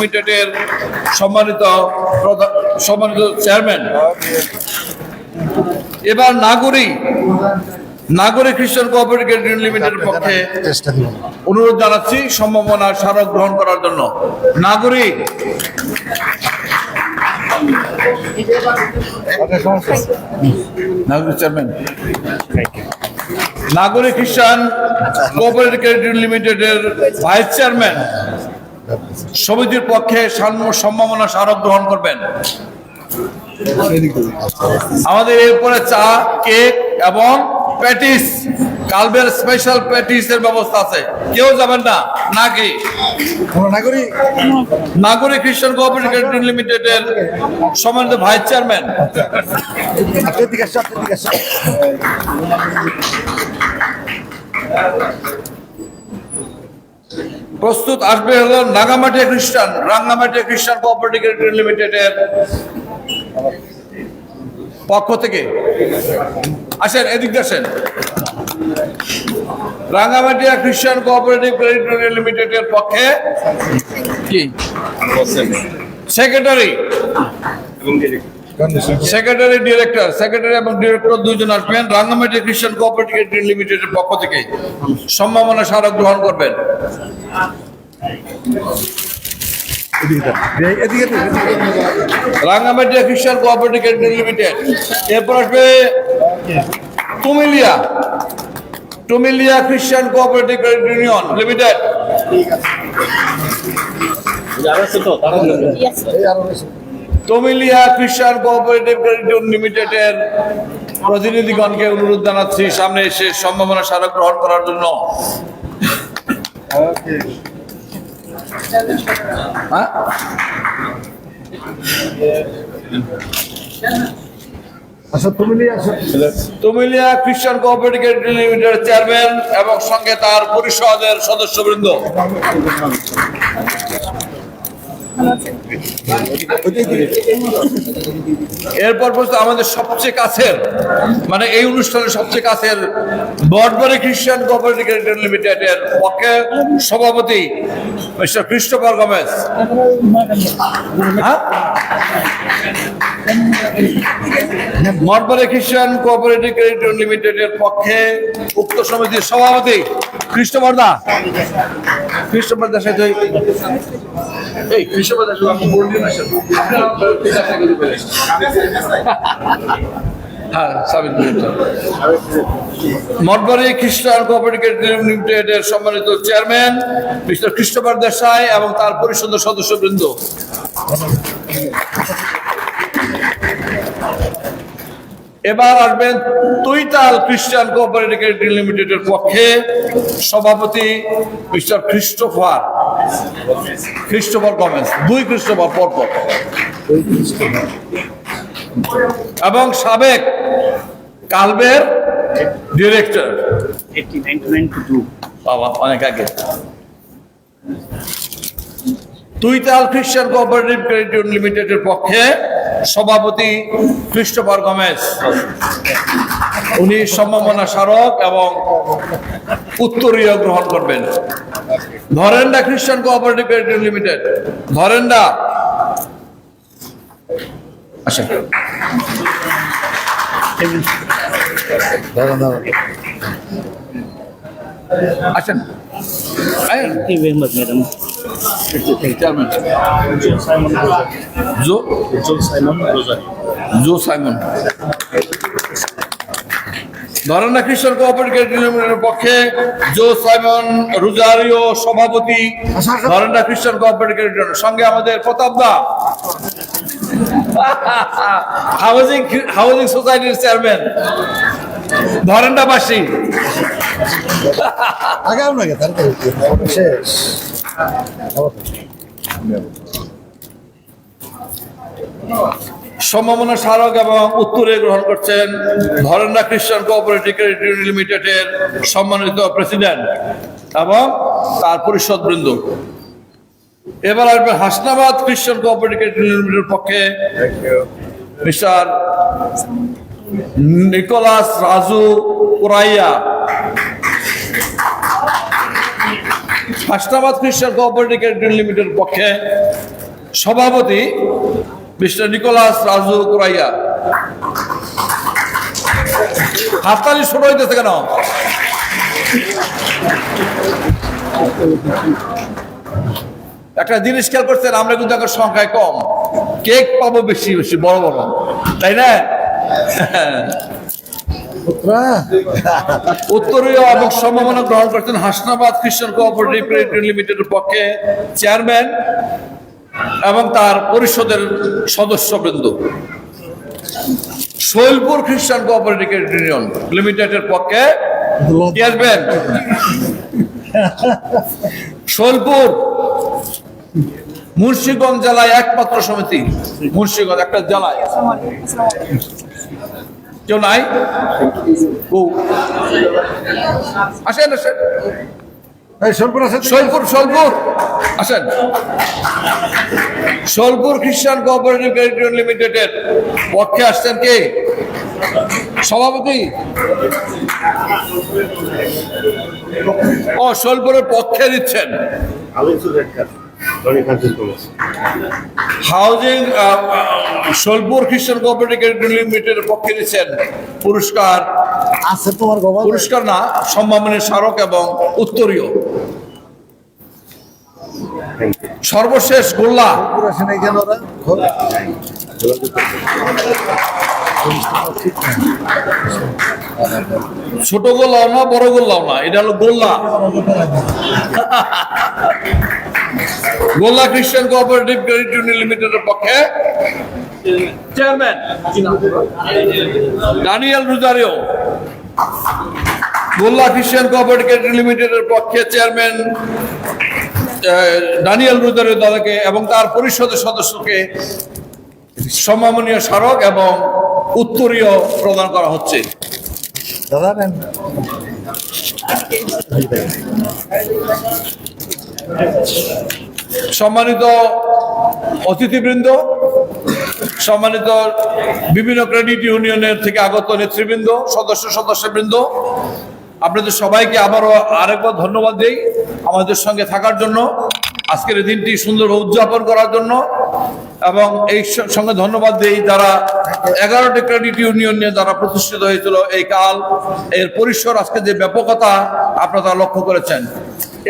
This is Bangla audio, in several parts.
লিমিটেডের সম্মানিত সম্মানিত চেয়ারম্যান। এবার নাগরিক নাগরিক খ্রিস্টান কোঅপারেটিভ ইউনিয়ন লিমিটেডের পক্ষে অনুরোধ জানাচ্ছি সম্ভাবনা স্মারক গ্রহণ করার জন্য। নাগরিক নাগরিক খ্রিস্টান কোঅপারেটিভ ইউনিয়ন লিমিটেডের ভাইস চেয়ারম্যান সমিতির পক্ষে সম্ভাবনা স্মারক গ্রহণ করবেন। আমাদের এরপরে চা কেক এবং প্যাটিস কালবের স্পেশাল প্যাটিস এর ব্যবস্থা আছে। কেউ যাবেন না নাকি নাগরিক? নাগরিক খ্রিস্টান কোঅপারেটিভ ক্রেডিট লিমিটেডের সম্মানিত ভাইস চেয়ারম্যান। দিকে আসছে প্রস্তুত আসবে হলো নাগামাটিয়া খ্রিস্টান রাঙ্গামাটিয়া খ্রিস্টান কোঅপারেটিভ লিমিটেডের পক্ষ থেকে। আসেন এদিক আসেন। রাঙ্গামাটিয়া খ্রিস্টান কোঅপারেটিভ ক্রেডিট ইউনিয়ন লিমিটেডের পক্ষে কি? সেক্রেটারি সেক্রেটারি ডিরেক্টর সেক্রেটারি এবং ডিরেক্টর দুইজন আসবেন রাঙ্গামাটি খ্রিস্টান কোঅপারেটিভ লিমিটেডের পক্ষ থেকে সম্ভাবনা স্মারক গ্রহণ করবেন। রাঙ্গামাটি খ্রিস্টান কোঅপারেটিভ লিমিটেড এরপর আসবে তুমিলিয়া তুমিলিয়া খ্রিস্টান কোঅপারেটিভ ক্রেডিট ইউনিয়ন লিমিটেড এই আরও বেশি। তুমিলিয়া খ্রিস্টান কোঅপারেটিভ ক্রেডিট ইউনিয়ন লিমিটেডের প্রতিনিধিগণকে অনুরোধ জানাচ্ছি সামনে এসে সম্ভাবনা স্মারক গ্রহণ করার জন্য। হ্যাঁ? আসো তুমিলিয়া খ্রিস্টান কোঅপারেটিভ ক্রেডিট লিমিটেডের চেয়ারম্যান এবং সঙ্গে তার পরিষদের সদস্যবৃন্দ। এরপর পর্যন্ত আমাদের সবচেয়ে কাছের মানে এই অনুষ্ঠানের সবচেয়ে কাছের বটবাড়ি খ্রিস্টান কোঅপারেটিভ লিমিটেডের পক্ষে সভাপতি মিস্টার ক্রিস্টোফার গমেজ মঠবাড়ি খ্রিস্টান কোঅপারেটিভ ক্রেডিট লিমিটেডের পক্ষে উক্ত সমিতির সভাপতি খ্রিস্টবর দা। খ্রিস্টবর সাথে এই হ্যাঁ সাবিত মঠবাড়ি খ্রিস্টান কোঅপারেটিভ লিমিটেডের সম্মানিত চেয়ারম্যান, মিস্টার খ্রিস্টফার দেশাই এবং তার পরিষদের সদস্যবৃন্দ। এবার আসবেন তুইতাল খ্রিস্টান কোঅপারেটিভ ক্রেডিট লিমিটেডের পক্ষে সভাপতি মিস্টার খ্রিস্টোফার খ্রিস্টোফার গমেন্স দুই খ্রিস্টোফার পরপর। এবং সাবেক কালবের ডিরেক্টর। বাবা অনেক আগে। তুইতাল খ্রিস্টান কোঅপারেটিভ ক্রেডিট লিমিটেডের পক্ষে সভাপতি ক্রিস্টোফার গমেজ উনি সম্ভাবনা স্মারক এবং উত্তরীয় গ্রহণ করবেন। ধরেন্ডা খ্রিস্টান কোঅপারেটিভ লিমিটেড। ধরেন্ডা। আচ্ছা madam. Chairman. Jo. Jo Simon ধরনা খ্রিস্টান কোঅপারেটিভ পক্ষে জো সাইমন রুজারিও সভাপতি ধরনা খ্রিস্টান কোঅপারেটিভ ক্রেডিট ইউনিয়ন সঙ্গে আমাদের প্রতাপ দা। হাউজিং হাউজিং সোসাইটির চেয়ারম্যান ধরেন্দাবাসী আগাও না কে তাড়াতাড়ি শেষ। সম্ভাবনা স্মারক এবং উত্তরে গ্রহণ করছেন ধরেন্দ্রা খ্রিস্টান কোঅপারেটিভ ক্রেডিট ইউনিয়ন লিমিটেডের সম্মানিত প্রেসিডেন্ট এবং তার পরিষদ বৃন্দ এবার আসবে হাসনাবাদ খ্রিস্টান কোঅপারেটিভ ক্রেডিট ইউনিয়ন লিমিটেডের পক্ষে নিকোলাস রাজু কুরাইয়া হাসনাবাদ খ্রিস্টান কোঅপারেটিভ ক্রেডিট লিমিটেড পক্ষে সভাপতি মিস্টার নিকোলাস রাজু কুরাইয়া। হাততালি ছোট হইতেছে কেন? একটা জিনিস খেয়াল করছেন, আমরা কিন্তু এখন সংখ্যায় কম। কেক পাবো বেশি বেশি, বড় বড়। তাই না? উত্তরীয় এবং সম্ভাবনা গ্রহণ করছেন হাসনাবাদ খ্রিস্টান কোঅপারেটিভ ক্রেডিট লিমিটেডের পক্ষে চেয়ারম্যান এবং তার পরিষদের সদস্যবৃন্দ। শৈলপুর খ্রিস্টান কোঅপারেটিভ ক্রেডিট ইউনিয়ন লিমিটেডের পক্ষে আসবেন শৈলপুর মুন্সিগঞ্জ জেলায় একমাত্র সমিতি। মুন্সিগঞ্জ একটা জেলায়। কেউ নাই? আসেন আসেন। সোলপুর সোলপুর। আসেন। সোলপুর খ্রিস্টান কোঅপারেটিভ ক্রেডিট ইউনিয়ন লিমিটেডের পক্ষে আসছেন কে? সভাপতি? ও সোলপুরের পক্ষে দিচ্ছেন। হাউজিং সোলপুর খ্রিস্টান কোঅপারেটিভ লিমিটেডের পক্ষে দিচ্ছেন পুরস্কার আছে তোমার পুরস্কার না সম্মানের স্মারক এবং উত্তরীয়। সর্বশেষ গোল্লা। ছোট গোল্লাও না বড় গোল্লাও না এটা হলো গোল্লা। গোল্লা খ্রিস্টান কোঅপারেটিভ ক্রেডিট ইউনিয়ন লিমিটেডের পক্ষে চেয়ারম্যান। ডানিয়েল রুজারিও গোল্লা খ্রিস্টান কোঅপারেটিভ ক্রেডিট লিমিটেডের পক্ষে চেয়ারম্যান ডানিয়েল রুজারিও দাদাকে এবং তার পরিষদের সদস্যকে সম্মাননীয় স্মারক এবং উত্তরীয় প্রদান করা হচ্ছে। দাদা সম্মানিত অতিথিবৃন্দ, সম্মানিত বিভিন্ন ক্রেডিট ইউনিয়নের থেকে আগত নেতৃবৃন্দ, সদস্য সদস্যবৃন্দ, আপনাদের সবাইকে আবারও আরেকবার ধন্যবাদ দিই আমাদের সঙ্গে থাকার জন্য, আজকের দিনটি সুন্দর উদযাপন করার জন্য। এবং এই সঙ্গে ধন্যবাদ দেই যারা এগারোটি ক্রেডিট ইউনিয়ন নিয়ে যারা প্রতিষ্ঠিত হয়েছিল এই কাল। এর পরিসর আজকে যে ব্যাপকতা, আপনারা লক্ষ্য করেছেন।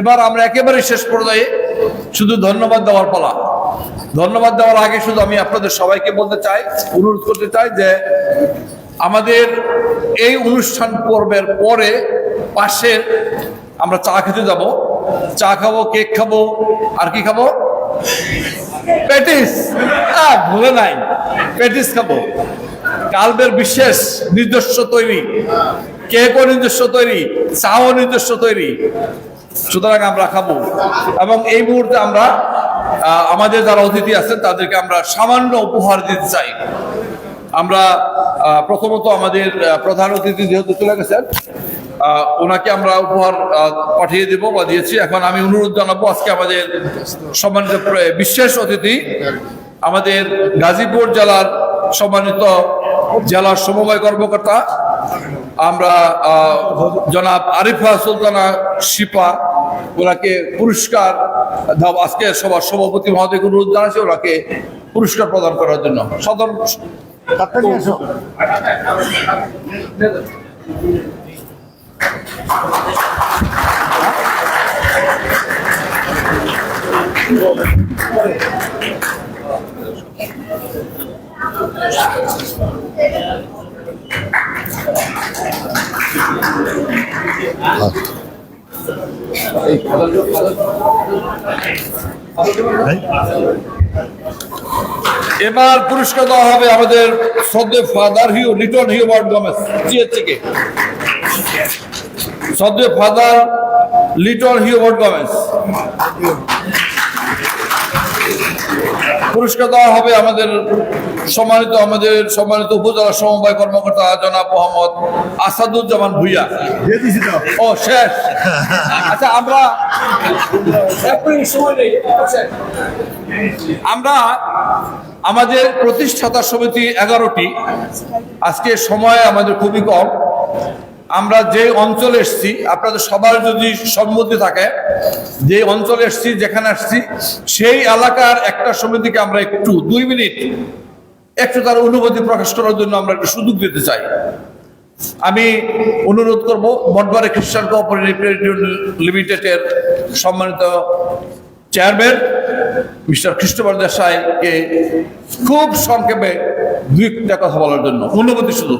এবার আমরা একেবারে শেষ পর্যায়ে শুধু ধন্যবাদ দেওয়ার পালা। ধন্যবাদ দেওয়ার আগে শুধু আমি আপনাদের সবাইকে বলতে চাই, অনুরোধ করতে চাই যে আমাদের এই অনুষ্ঠান পর্বের পরে পাশে আমরা চা খেতে যাব। চা খাব, কেক খাব, আর কি খাব? প্যাটিস। ভুলে নাই। প্যাটিস খাব। কালবের বিশেষ নিজস্ব তৈরি। কেকও নিজস্ব তৈরি, চাও নিজস্ব তৈরি। সুতরাং আমরা খাব। এবং এই মুহূর্তে আমরা আমাদের যারা অতিথি আছেন, তাদেরকে আমরা সামান্য উপহার দিতে চাই। আমরা প্রথমত আমাদের প্রধান অতিথি যেহেতু চলে গেছেন ওনাকে আমরা উপহার পাঠিয়ে দেব বা দিয়েছি। এখন আমি অনুরোধ জানাব, আজকে আমাদের সম্মানিত বিশেষ অতিথি আমাদের গাজীপুর জেলার সম্মানিত জেলার সমবায় কর্মকর্তা, আমরা জনাব আরিফা সুলতানা শিপা, ওনাকে পুরস্কার আজকে সবার সভাপতি মহোদয়কে অনুরোধ জানাচ্ছি, ওনাকে পুরস্কার প্রদান করার জন্য। সদর కట్టడి చేసాం Hey. এবার পুরস্কার দেওয়া হবে আমাদের সদ্য father Hugh Liton Hugh Ward Gomes থেকে সদ্য father Liton Hugh Ward Gomes. পুরস্কার দেওয়া হবে আমাদের সম্মানিত আমাদের সম্মানিত উপজেলা সমবায় কর্মকর্তা জনাব মোহাম্মদ আসাদুজ্জামান ভুইয়া। ও শেষ। আচ্ছা আমরা। আমরা আমাদের প্রতিষ্ঠাতা সমিতি এগারোটি। আজকে সময় আমাদের খুবই কম। আমরা যে অঞ্চলে এসছি, আপনাদের সবার যদি সম্মতি থাকে, যে অঞ্চলে এসছি, যেখানে আসছি, সেই এলাকার একটা সমিতিকে আমরা একটু, দুই মিনিট, একটু তার অনুভূতি প্রকাশ করার জন্য আমরা একটু সুযোগ দিতে চাই। আমি অনুরোধ করব মঠবাড়ি খ্রিস্টান কোঅপারেটিভ লিমিটেডের সম্মানিত চেয়ারম্যান মিস্টার খ্রিস্টোফার দেশাইকে খুব সংক্ষেপে দুই একটা কথা বলার জন্য। অনুমতি শুধু।